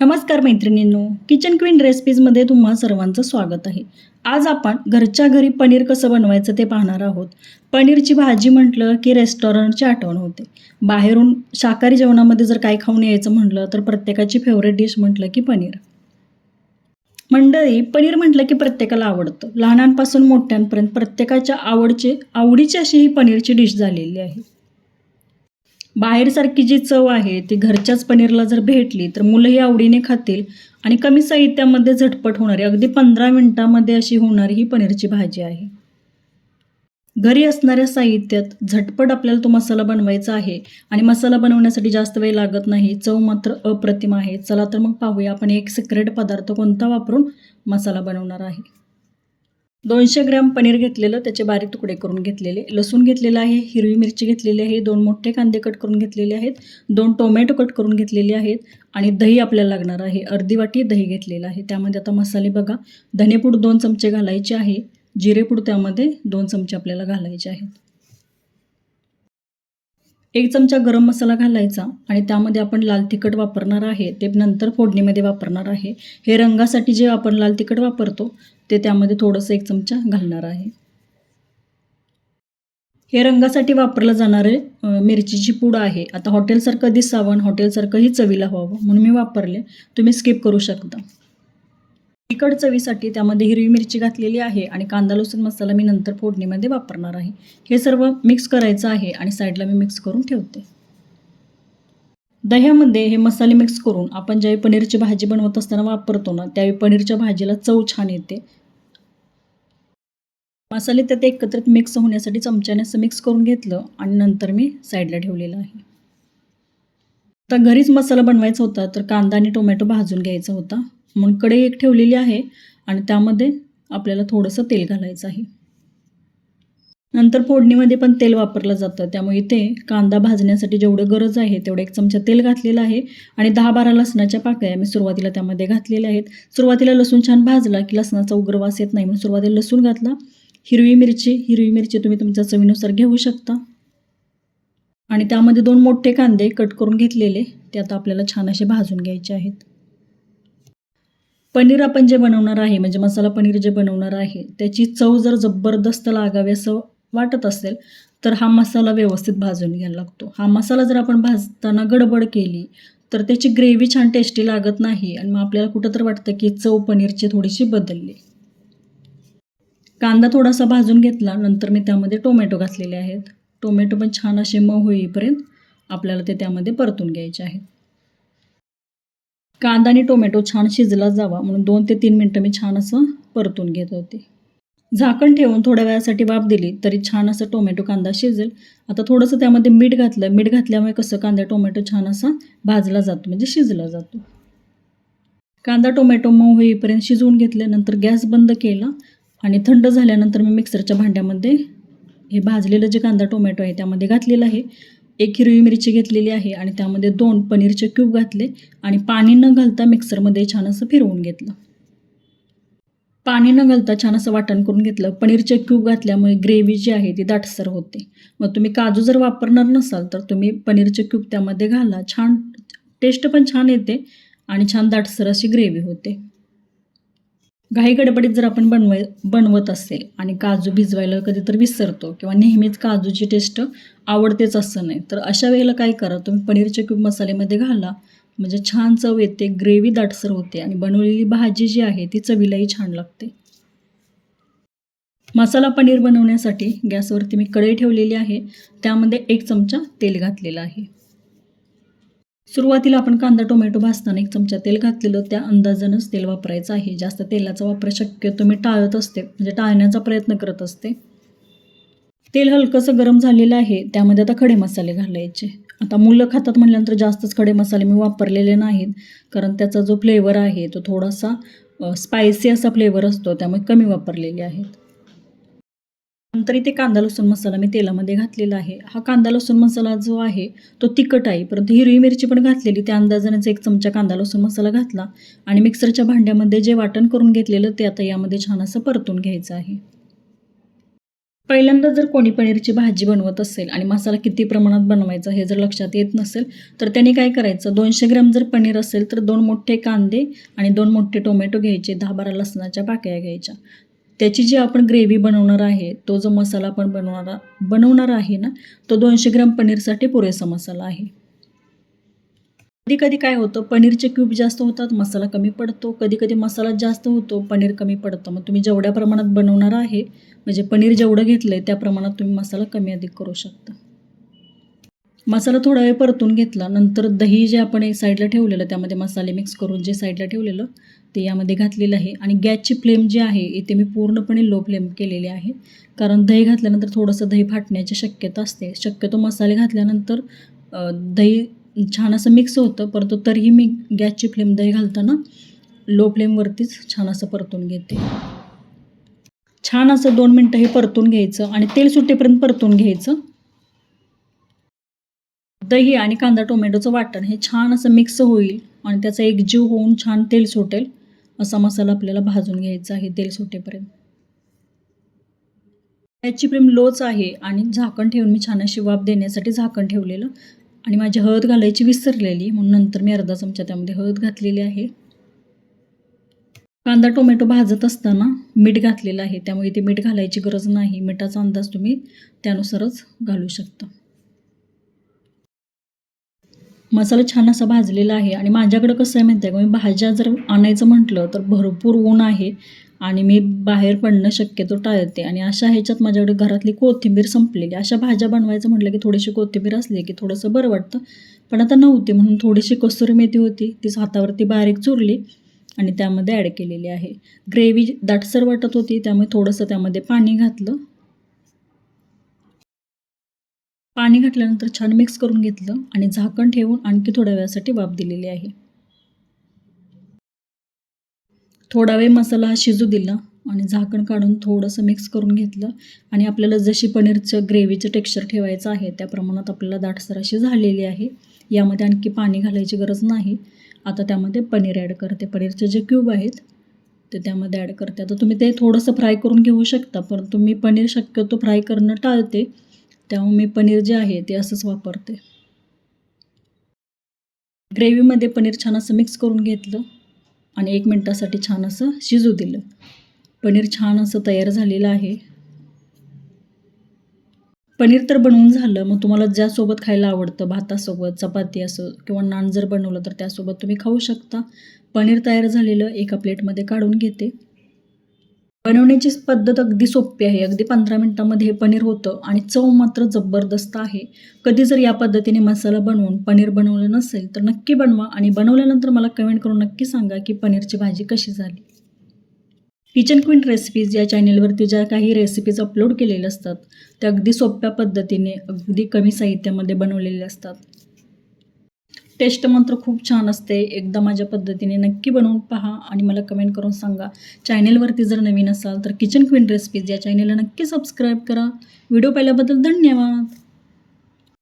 नमस्कार मैत्रिणींनो kitchen queen रेसिपीजमध्ये तुम्हा सर्वांचं स्वागत आहे. आज आपण घरच्या घरी पनीर कसं बनवायचं ते पाहणार आहोत. पनीरची भाजी म्हटलं की रेस्टॉरंटची आठवण होते. बाहेरून शाकाहारी जेवणामध्ये जर काय खाऊन यायचं म्हटलं तर प्रत्येकाची फेवरेट डिश म्हटलं की पनीर. मंडळी पनीर म्हटलं की प्रत्येकाला आवडतं. लहानांपासून मोठ्यांपर्यंत प्रत्येकाच्या आवडचे आवडीची अशी ही पनीरची डिश झालेली आहे. बाहेरसारखी जी चव आहे ती घरच्याच पनीरला जर भेटली तर मुलंही आवडीने खातील आणि कमी साहित्यामध्ये झटपट होणारी अगदी पंधरा मिनटामध्ये अशी होणारी ही पनीरची भाजी आहे. घरी असणाऱ्या साहित्यात झटपट आपल्याला तो मसाला बनवायचा आहे आणि मसाला बनवण्यासाठी जास्त वेळ लागत नाही चव मात्र अप्रतिम आहे. चला तर मग पाहूया आपण एक सिक्रेट पदार्थ कोणता वापरून मसाला बनवणार आहे. दोनशे ग्रॅम पनीर घेतलेलं त्याचे बारीक तुकडे करून घेतलेले. लसूण घेतलेलं आहे हिरवी मिरची घेतलेली आहे दोन मोठे कांदे कट करून घेतलेले आहेत दोन टोमॅटो कट करून घेतलेले आहेत आणि दही आपल्याला लागणार आहे. अर्धी वाटी दही घेतलेलं आहे. त्यामध्ये आता मसाले बघा. धनेपूड दोन चमचे घालायचे आहे. जिरेपूड त्यामध्ये दोन चमचे आपल्याला घालायचे आहेत. एक चमचा गरम मसाला घालायचा आणि त्यामध्ये आपण लाल तिखट वापरणार आहे. ते नंतर फोडणीमध्ये वापरणार आहे. हे रंगासाठी जे आपण लाल तिखट वापरतो ते त्यामध्ये थोडंसं एक चमचा घालणार आहे. हे रंगासाठी वापरलं जाणारे मिरचीची पूड आहे. आता हॉटेलसारखं दिसावं आणि हॉटेलसारखंही चवीला व्हावं म्हणून मी वापरले. तुम्ही स्किप करू शकता. तिखट चवीसाठी त्यामध्ये हिरवी मिरची घातलेली आहे आणि कांदा लसूण मसाला मी नंतर फोडणीमध्ये वापरणार आहे. हे सर्व मिक्स करायचं आहे आणि साईडला मी मिक्स करून ठेवते. दह्यामध्ये हे मसाले मिक्स करून आपण ज्यावेळी पनीरची भाजी बनवत असताना वापरतो ना त्यावेळी पनीरच्या भाजीला चव छान येते. मसाले त्यात एकत्रित मिक्स होण्यासाठी चमच्याने असं मिक्स करून घेतलं आणि नंतर मी साईडला ठेवलेलं आहे. आता घरीच मसाला बनवायचा होता तर कांदा आणि टोमॅटो भाजून घ्यायचा होता. म्हणून कढई एक ठेवलेली आहे आणि त्यामध्ये आपल्याला थोडंसं तेल घालायचं आहे. नंतर फोडणीमध्ये पण तेल वापरलं जातं. त्यामुळे इथे कांदा भाजण्यासाठी जेवढं गरज आहे तेवढं एक चमचा तेल घातलेलं आहे. आणि दहा बारा लसणाच्या पाकळ्या मी सुरुवातीला त्यामध्ये घातलेल्या आहेत. सुरुवातीला लसूण छान भाजला की लसणाचा उग्र वास येत नाही म्हणून सुरुवातीला लसूण घातला. हिरवी मिरची हिरवी मिरची तुम्ही तुमच्या चवीनुसार घेऊ शकता. आणि त्यामध्ये दोन मोठे कांदे कट करून घेतलेले ते आता आपल्याला छान असे भाजून घ्यायचे आहेत. पनीर आपण जे बनवणार आहे म्हणजे मसाला पनीर जे बनवणार आहे त्याची चव जर जबरदस्त लागावी असं वाटत असेल तर हा मसाला व्यवस्थित भाजून घ्यायला लागतो. हा मसाला जर आपण भाजताना गडबड केली तर त्याची ग्रेव्ही छान टेस्टी लागत नाही आणि मग आपल्याला कुठं तर वाटतं की चव पनीरची थोडीशी बदलली. कांदा थोडासा भाजून घेतला नंतर मी त्यामध्ये टोमॅटो घातलेले आहेत. टोमॅटो पण छान असे मऊ होईपर्यंत आपल्याला ते त्यामध्ये परतून घ्यायचे आहेत. कांदा आणि टोमॅटो छान शिजला जावा म्हणून दोन ते तीन मिनटं मी छान असं परतून घेत होते. झाकण ठेवून थोड्या वेळासाठी वाफ दिली तरी छान असं टोमॅटो कांदा शिजेल. आता थोडंसं त्यामध्ये मीठ घातलं मीठ घातल्यामुळे कसं कांदा टोमॅटो छान असा भाजला जातो म्हणजे शिजला जातो. कांदा टोमॅटो मऊ होईपर्यंत शिजवून घेतल्यानंतर गॅस बंद केला आणि थंड झाल्यानंतर मी मिक्सरच्या भांड्यामध्ये हे भाजलेलं जे कांदा टोमॅटो आहे त्यामध्ये घातलेलं आहे. एक हिरवी मिरची घेतलेली आहे आणि त्यामध्ये दोन पनीरचे क्यूब घातले आणि पाणी न घालता मिक्सरमध्ये छान असं फिरवून घेतलं. पाणी न घालता छान असं वाटण करून घेतलं. पनीरचे क्यूब घातल्यामुळे ग्रेव्ही जी आहे ती दाटसर होते. मग तुम्ही काजू जर वापरणार नसाल तर तुम्ही पनीरचे क्यूब त्यामध्ये घाला. छान टेस्ट पण छान येते आणि छान दाटसर अशी ग्रेव्ही होते. घाई गडबडीत जर आपण बनवाय बनवत असेल आणि काजू भिजवायला कधी तर विसरतो किंवा नेहमीच काजूची टेस्ट आवडतेच असं नाही तर अशा वेळेला काय करा तुम्ही पनीरचे क्यूब मसाल्यामध्ये घाला. म्हणजे छान चव येते ग्रेव्ही दाटसर होते आणि बनवलेली भाजी जी आहे ती चवीलाही छान लागते. मसाला पनीर बनवण्यासाठी गॅसवरती मी कढई ठेवलेली आहे. त्यामध्ये एक चमचा तेल घातलेला आहे. सुरुवातीला आपण कांदा टोमॅटो भाजताना एक चमचा तेल घातलेलं त्या अंदाजानंच तेल वापरायचं आहे. जास्त तेलाचा वापर शक्यतो मी टाळत असते म्हणजे टाळण्याचा प्रयत्न करत असते. तेल हलकंसं गरम झालेलं आहे त्यामध्ये आता खडे मसाले घालायचे. आता मुलं खातात म्हटल्यानंतर जास्तच खडे मसाले मी वापरलेले नाहीत कारण त्याचा जो फ्लेवर आहे तो थोडासा स्पायसी असा फ्लेवर असतो त्यामुळे कमी वापरलेले आहेत. नंतर इथे कांदा लसूण मसाला मी तेलामध्ये घातलेला आहे. हा कांदा लसूण मसाला जो आहे तो तिखट आहे. परंतु हिरवी मिरची पण घातलेली. त्या अंदाजानेच एक चमचा कांदा लसूण मसाला घातला आणि मिक्सरच्या भांड्यामध्ये जे वाटण करून घेतलेलं ते आता यामध्ये छान असं परतून घ्यायचं आहे. पहिल्यांदा जर कोणी पनीरची भाजी बनवत असेल आणि मसाला किती प्रमाणात बनवायचा हे जर लक्षात येत नसेल तर त्याने काय करायचं? दोनशे ग्रॅम जर पनीर असेल तर दोन मोठे कांदे आणि दोन मोठे टोमॅटो घ्यायचे दहा बारा लसणाच्या पाकळ्या घ्यायच्या. त्याची जी आपण ग्रेव्ही बनवणार आहे तो जो मसाला आपण बनवणार बनवणार आहे ना तो दोनशे ग्रॅम पनीरसाठी पुरेसा मसाला आहे. कधी कधी काय होतं पनीरचे क्यूब जास्त होतात मसाला कमी पडतो. कधी कधी मसाला जास्त होतो पनीर कमी पडतं. मग तुम्ही जेवढ्या प्रमाणात बनवणार आहे म्हणजे पनीर जेवढं घेतलं आहे त्या प्रमाणात तुम्ही मसाला कमी अधिक करू शकता. मसाला थोडा वेळ परतून घेतला. नंतर दही जे आपण एक साईडला ठेवलेलं त्यामध्ये मसाले मिक्स करून जे साईडला ठेवलेलं ते यामध्ये घातलेलं आहे. आणि गॅसची फ्लेम जी आहे इथे मी पूर्णपणे लो फ्लेम केलेली आहे. कारण दही घातल्यानंतर थोडंसं दही फाटण्याची शक्यता असते. शक्यतो मसाले घातल्यानंतर दही छान असं मिक्स होतं परंतु तरीही मी गॅसची फ्लेम दही घालताना लो फ्लेमवरतीच छान असं परतून घेते. छान असं दोन मिनटं हे परतून घ्यायचं आणि तेल सुटेपर्यंत परतून घ्यायचं. दही आणि कांदा टोमॅटोचं वाटण हे छान असं मिक्स होईल आणि त्याचा एक जीव होऊन छान तेल सुटेल असा मसाला आपल्याला भाजून घ्यायचा आहे तेल सुटेपर्यंत. याची फ्लेम लोच आहे आणि झाकण ठेवून मी छान अशी वाफ देण्यासाठी झाकण ठेवलेलं आणि माझी हळद घालायची विसरलेली म्हणून नंतर मी अर्धा चमचा त्यामध्ये हळद घातलेली आहे. कांदा टोमॅटो भाजत असताना मीठ घातलेलं आहे त्यामुळे इथे मीठ घालायची गरज नाही. मिठाचा अंदाज तुम्ही त्यानुसारच घालू शकता. मसाला छान असा भाजलेला आहे. आणि माझ्याकडं कसं आहे माहिती आहे का मी भाज्या जर आणायचं म्हटलं तर भरपूर ऊन आहे आणि मी बाहेर पडणं शक्यतो टाळते. आणि अशा ह्याच्यात माझ्याकडे घरातली कोथिंबीर संपलेली. अशा भाज्या बनवायचं म्हटलं की थोडीशी कोथिंबीर असली की थोडंसं बरं वाटतं. पण आता नव्हती म्हणून थोडीशी कसुरी मेथी होती. तीच हातावरती बारीक चुरली आणि त्यामध्ये ॲड केलेली आहे. ग्रेव्ही दाटसर वाटत होती त्यामुळे थोडंसं त्यामध्ये पाणी घातलं. पाणी घातल्यानंतर छान मिक्स करून घेतलं आणि झाकण ठेवून आणखी थोड्या वेळासाठी वाफ दिलेली आहे. थोडा वेळ मसाला हा शिजू दिला आणि झाकण काढून थोडंसं मिक्स करून घेतलं आणि आपल्याला जशी पनीरचं ग्रेव्हीचं टेक्स्चर ठेवायचं आहे त्या प्रमाणात आपल्याला दाटसर अशी झालेली आहे. यामध्ये आणखी पाणी घालायची गरज नाही. आता त्यामध्ये पनीर ॲड करते. पनीरचे जे क्यूब आहेत ते त्यामध्ये ॲड करते. आता तुम्ही ते थोडंसं फ्राय करून घेऊ शकता परंतु मी पनीर शक्यतो फ्राय करणं टाळते. त्यामुळे मी पनीर जे आहे ते असंच वापरते. ग्रेव्हीमध्ये पनीर छान असं मिक्स करून घेतलं आणि एक मिनटासाठी छान असं शिजू दिलं. पनीर छान असं तयार झालेलं आहे. पनीर तर बनवून झालं मग तुम्हाला ज्यासोबत खायला आवडतं भातासोबत चपाती असो किंवा नान जर बनवलं तर त्यासोबत तुम्ही खाऊ शकता. पनीर तयार झालेलं एका प्लेटमध्ये काढून घेते. बनवण्याची पद्धत अगदी सोपी आहे. अगदी पंधरा मिनटामध्ये हे पनीर होतं आणि चव मात्र जबरदस्त आहे. कधी जर या पद्धतीने मसाला बनवून पनीर बनवलं नसेल तर नक्की बनवा आणि बनवल्यानंतर मला कमेंट करून नक्की सांगा की पनीरची भाजी कशी झाली. किचन क्वीन रेसिपीज या चॅनेलवरती ज्या काही रेसिपीज अपलोड केलेल्या असतात त्या अगदी सोप्या पद्धतीने अगदी कमी साहित्यामध्ये बनवलेले असतात. टेस्ट मात्र खूप छान असते. एकदा माझ्या पद्धतीने नक्की बनवून पहा आणि मला कमेंट करून सांगा. चॅनेलवरती जर नवीन असाल तर किचन क्वीन रेसिपीज या चॅनेलला नक्की सबस्क्राईब करा. व्हिडिओ पाहिल्याबद्दल धन्यवाद.